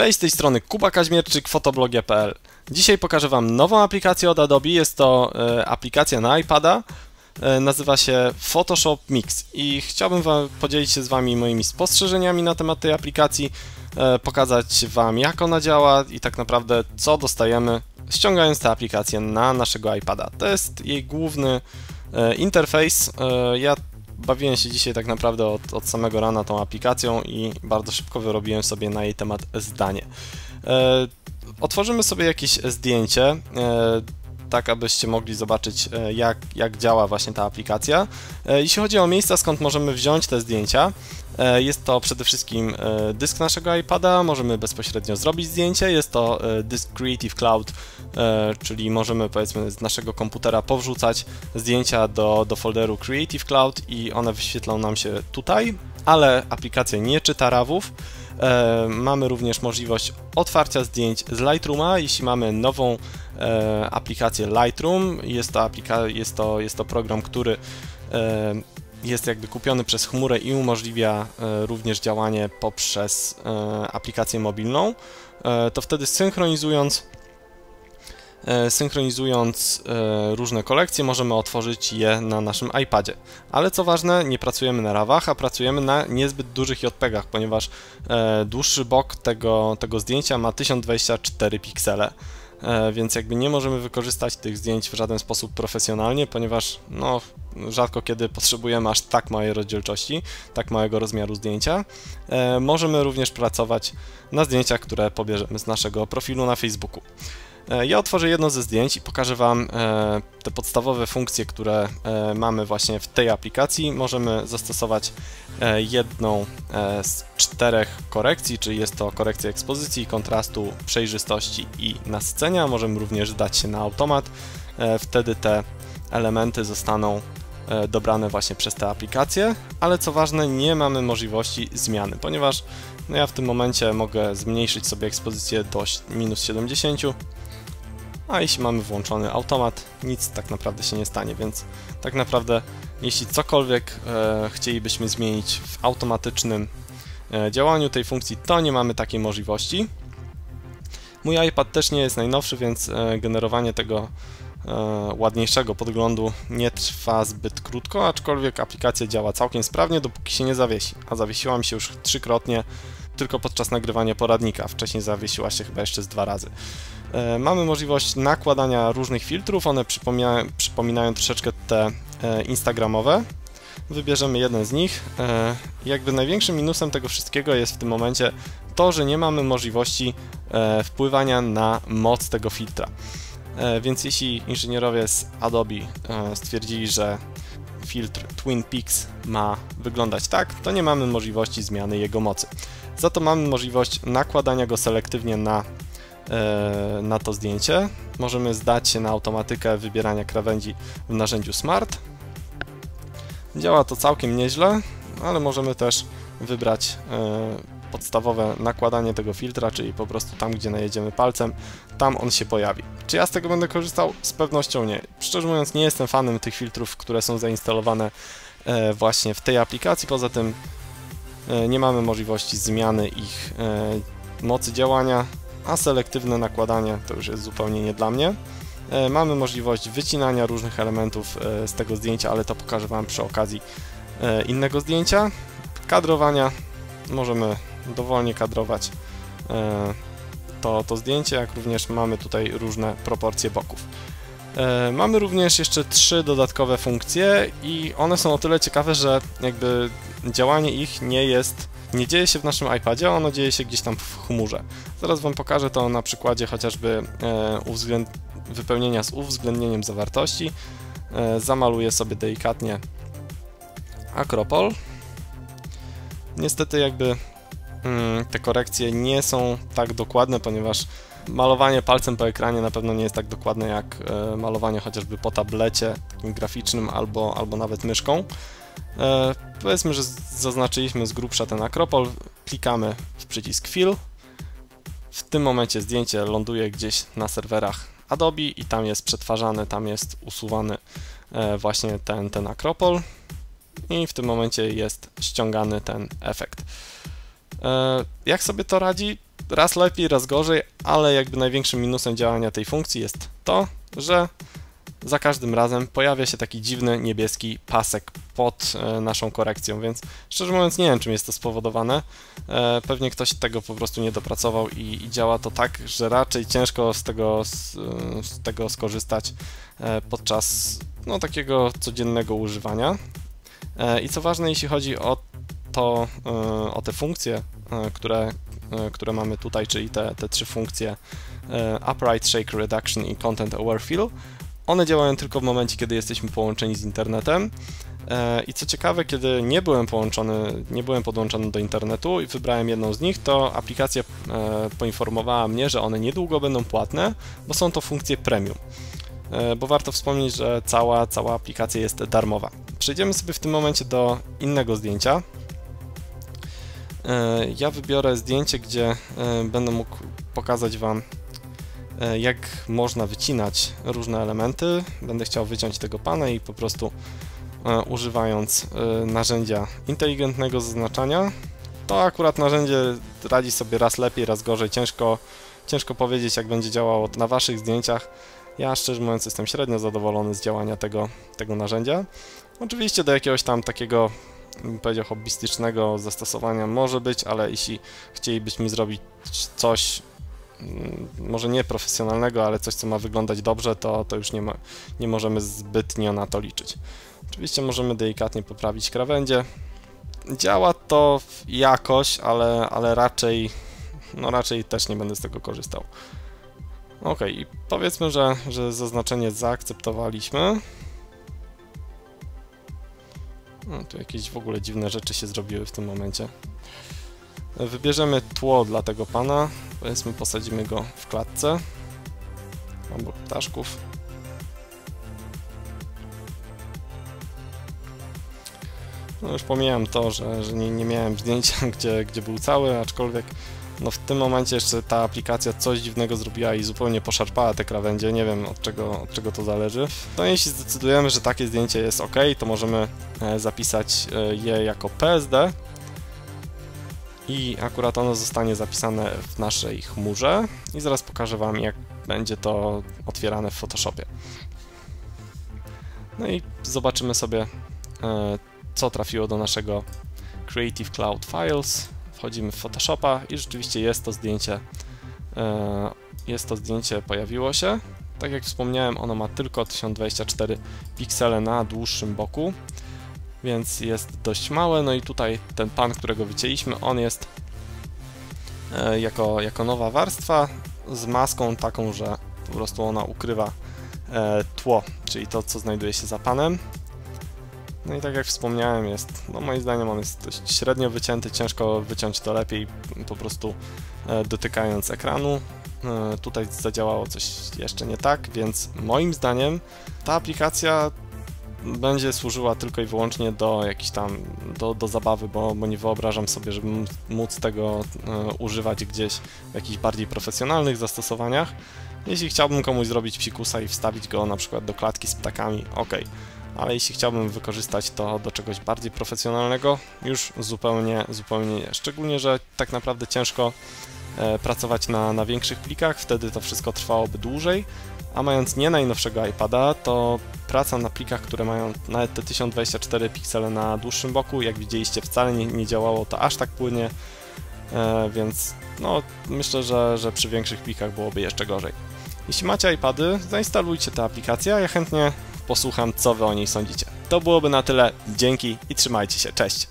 Cześć, z tej strony Kuba Kaźmierczyk, fotoblogia.pl. Dzisiaj pokażę Wam nową aplikację od Adobe. Jest to e, aplikacja na iPada. E, nazywa się Photoshop Mix i chciałbym wam podzielić się z Wami moimi spostrzeżeniami na temat tej aplikacji, e, pokazać Wam jak ona działa i tak naprawdę co dostajemy ściągając tę aplikację na naszego iPada. To jest jej główny e, interfejs. E, ja bawiłem się dzisiaj tak naprawdę od, od samego rana tą aplikacją i bardzo szybko wyrobiłem sobie na jej temat zdanie. E, otworzymy sobie jakieś zdjęcie, tak abyście mogli zobaczyć e, jak, jak działa właśnie ta aplikacja. E, jeśli chodzi o miejsca, skąd możemy wziąć te zdjęcia, e, jest to przede wszystkim dysk naszego iPada, możemy bezpośrednio zrobić zdjęcie, jest to dysk Creative Cloud, czyli możemy powiedzmy z naszego komputera powrzucać zdjęcia do, do folderu Creative Cloud i one wyświetlą nam się tutaj, ale aplikacja nie czyta RAWów. Mamy również możliwość otwarcia zdjęć z Lightrooma, jeśli mamy nową aplikację Lightroom. Jest to, aplika jest, to, jest to program, który e, jest jakby kupiony przez chmurę i umożliwia e, również działanie poprzez e, aplikację mobilną. E, to wtedy synchronizując E, synchronizując e, różne kolekcje, możemy otworzyć je na naszym iPadzie. Ale co ważne, nie pracujemy na rawach, a pracujemy na niezbyt dużych JPEGach, ponieważ e, dłuższy bok tego, tego zdjęcia ma 1024 piksele. Więc jakby nie możemy wykorzystać tych zdjęć w żaden sposób profesjonalnie, ponieważ no, rzadko kiedy potrzebujemy aż tak małej rozdzielczości, tak małego rozmiaru zdjęcia. Możemy również pracować na zdjęciach, które pobierzemy z naszego profilu na Facebooku. E, ja otworzę jedno ze zdjęć i pokażę Wam e, te podstawowe funkcje, które e, mamy właśnie w tej aplikacji. Możemy zastosować jedną z czterech korekcji, czyli jest to korekcja ekspozycji, kontrastu, przejrzystości i nasycenia. Możemy również dać się na automat. Wtedy te elementy zostaną dobrane właśnie przez tę aplikację, ale co ważne, nie mamy możliwości zmiany, ponieważ no ja w tym momencie mogę zmniejszyć sobie ekspozycję do minus 70, a jeśli mamy włączony automat, nic tak naprawdę się nie stanie, więc tak naprawdę jeśli cokolwiek e, chcielibyśmy zmienić w automatycznym e, działaniu tej funkcji, to nie mamy takiej możliwości. Mój iPad też nie jest najnowszy, więc e, generowanie tego e, ładniejszego podglądu nie trwa zbyt krótko, aczkolwiek aplikacja działa całkiem sprawnie, dopóki się nie zawiesi. A zawiesiła mi się już trzykrotnie tylko podczas nagrywania poradnika. Wcześniej zawiesiła się chyba jeszcze z dwa razy. E, mamy możliwość nakładania różnych filtrów, one przypominają, przypominają troszeczkę te e, instagramowe. Wybierzemy jeden z nich. E, jakby największym minusem tego wszystkiego jest w tym momencie to, że nie mamy możliwości wpływania na moc tego filtra. Więc jeśli inżynierowie z Adobe stwierdzili, że filtr Twin Peaks ma wyglądać tak, to nie mamy możliwości zmiany jego mocy. Za to mamy możliwość nakładania go selektywnie na na to zdjęcie. Możemy zdać się na automatykę wybierania krawędzi w narzędziu Smart. Działa to całkiem nieźle, ale możemy też wybrać e, podstawowe nakładanie tego filtra, czyli po prostu tam, gdzie najedziemy palcem, tam on się pojawi. Czy ja z tego będę korzystał? Z pewnością nie. Szczerze mówiąc, nie jestem fanem tych filtrów, które są zainstalowane e, właśnie w tej aplikacji. Poza tym nie mamy możliwości zmiany ich mocy działania a selektywne nakładanie to już jest zupełnie nie dla mnie. E, mamy możliwość wycinania różnych elementów e, z tego zdjęcia, ale to pokażę Wam przy okazji e, innego zdjęcia. Kadrowania możemy dowolnie kadrować to, to zdjęcie, jak również mamy tutaj różne proporcje boków. Mamy również jeszcze trzy dodatkowe funkcje i one są o tyle ciekawe, że jakby działanie ich nie jest nie dzieje się w naszym iPadzie, ono dzieje się gdzieś tam w chmurze. Zaraz Wam pokażę to na przykładzie chociażby e, wypełnienia z uwzględnieniem zawartości. E, zamaluję sobie delikatnie Akropol. Niestety jakby mm, te korekcje nie są tak dokładne, ponieważ malowanie palcem po ekranie na pewno nie jest tak dokładne jak e, malowanie chociażby po tablecie takim graficznym albo, albo nawet myszką. E, powiedzmy, że zaznaczyliśmy z grubsza ten akropol, klikamy w przycisk Fill. W tym momencie zdjęcie ląduje gdzieś na serwerach Adobe i tam jest przetwarzany, tam jest usuwany właśnie ten, ten Acropol i w tym momencie jest ściągany ten efekt. Jak sobie to radzi? Raz lepiej, raz gorzej, ale jakby największym minusem działania tej funkcji jest to, że za każdym razem pojawia się taki dziwny niebieski pasek pod e, naszą korekcją, więc szczerze mówiąc nie wiem czym jest to spowodowane. E, pewnie ktoś tego po prostu nie dopracował i, działa to tak, że raczej ciężko z tego, z, z tego skorzystać e, podczas no, takiego codziennego używania. I co ważne, jeśli chodzi o to, o te funkcje, które, które mamy tutaj, czyli te, te trzy funkcje Upright Shake Reduction i Content Aware Fill, one działają tylko w momencie, kiedy jesteśmy połączeni z internetem. E, I co ciekawe, kiedy nie byłem połączony, nie byłem podłączony do internetu i wybrałem jedną z nich, to aplikacja e, poinformowała mnie, że one niedługo będą płatne, bo są to funkcje premium. E, bo warto wspomnieć, że cała, cała aplikacja jest darmowa. Przejdziemy sobie w tym momencie do innego zdjęcia. Ja wybiorę zdjęcie, gdzie będę mógł pokazać Wam jak można wycinać różne elementy. Będę chciał wyciąć tego pana i po prostu e, używając e, narzędzia inteligentnego zaznaczania. To akurat narzędzie radzi sobie raz lepiej, raz gorzej. Ciężko, ciężko powiedzieć, jak będzie działało na Waszych zdjęciach. Ja szczerze mówiąc jestem średnio zadowolony z działania tego, tego narzędzia. Oczywiście do jakiegoś tam takiego, powiedział, hobbystycznego zastosowania może być, ale jeśli chcielibyśmy zrobić coś może nie profesjonalnego, ale coś, co ma wyglądać dobrze, to, to już nie, ma, nie możemy zbytnio na to liczyć. Oczywiście możemy delikatnie poprawić krawędzie. Działa to jakoś, ale, ale raczej, no raczej też nie będę z tego korzystał. Ok, i powiedzmy, że, że zaznaczenie zaakceptowaliśmy. No, tu jakieś w ogóle dziwne rzeczy się zrobiły w tym momencie. Wybierzemy tło dla tego pana. Powiedzmy, posadzimy go w klatce obok ptaszków. No już pomijam to, że, że nie, nie, miałem zdjęcia, gdzie, gdzie był cały, aczkolwiek no w tym momencie jeszcze ta aplikacja coś dziwnego zrobiła i zupełnie poszarpała te krawędzie, nie wiem od czego, od czego to zależy. No jeśli zdecydujemy, że takie zdjęcie jest ok, to możemy e, zapisać e, je jako PSD, i akurat ono zostanie zapisane w naszej chmurze i zaraz pokażę Wam jak będzie to otwierane w Photoshopie. No i zobaczymy sobie e, co trafiło do naszego Creative Cloud Files. Wchodzimy w Photoshopa i rzeczywiście jest to zdjęcie e, jest to zdjęcie pojawiło się. Tak jak wspomniałem, ono ma tylko 1024 piksele na dłuższym boku więc jest dość małe. No i tutaj ten pan, którego wycięliśmy, on jest e, jako, jako nowa warstwa z maską taką, że po prostu ona ukrywa e, tło, czyli to, co znajduje się za panem. No i tak jak wspomniałem, jest, no moim zdaniem on jest dość średnio wycięty, ciężko wyciąć to lepiej po prostu e, dotykając ekranu. Tutaj zadziałało coś jeszcze nie tak, więc moim zdaniem ta aplikacja będzie służyła tylko i wyłącznie do jakiejś tam, do, do zabawy, bo, bo nie wyobrażam sobie, żeby móc tego e, używać gdzieś w jakichś bardziej profesjonalnych zastosowaniach. Jeśli chciałbym komuś zrobić psikusa i wstawić go na przykład do klatki z ptakami, ok. Ale jeśli chciałbym wykorzystać to do czegoś bardziej profesjonalnego, już zupełnie, zupełnie nie. Szczególnie, że tak naprawdę ciężko e, pracować na, na większych plikach, wtedy to wszystko trwałoby dłużej, a mając nie najnowszego iPada, to praca na plikach, które mają nawet te 1024 piksele na dłuższym boku, jak widzieliście wcale nie, nie działało to aż tak płynnie, e, więc no, myślę, że, że przy większych plikach byłoby jeszcze gorzej. Jeśli macie iPady, zainstalujcie tę aplikację, a ja chętnie posłucham, co wy o niej sądzicie. To byłoby na tyle, dzięki i trzymajcie się, cześć!